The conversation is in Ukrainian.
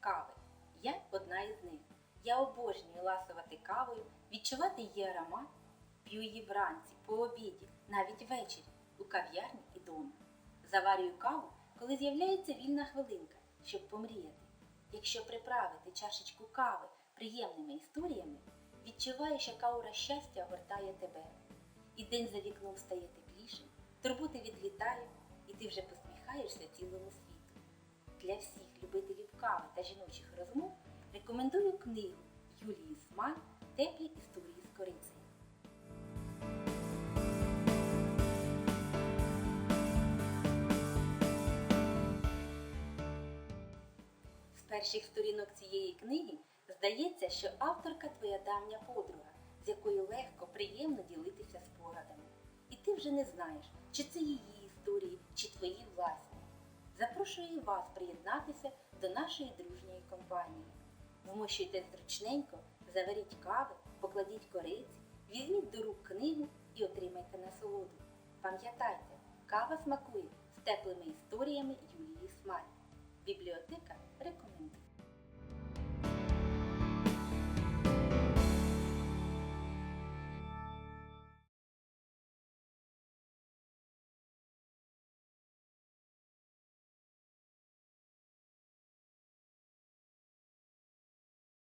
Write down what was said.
кави. Я одна із них. Я обожнюю ласувати кавою, відчувати її аромат, п'ю її вранці, по обіді, навіть ввечері, у кав'ярні і дома. Заварюю каву, коли з'являється вільна хвилинка, щоб помріяти. Якщо приправити чашечку кави приємними історіями, відчуваєш, яка аура щастя огортає тебе. І день за вікном стає теплішим, турботи відлітають, і ти вже посміхаєшся цілому світу. Для всіх любителів кави та жіночих розмов рекомендую книгу Юлії Смаль Теплі історії з корицею. З перших сторінок цієї книги здається, що авторка твоя давня подруга, з якою легко, приємно ділитися спогадами. І ти вже не знаєш, чи це її історії, чи твої власні. Запрошую вас приєднатися до нашої дружньої компанії. Вмощуйте зручненько, заваріть кави, покладіть кориці, візьміть до рук книгу і отримайте насолоду. Пам'ятайте, кава смакує з теплими історіями Юлії Смаль. Бібліотека.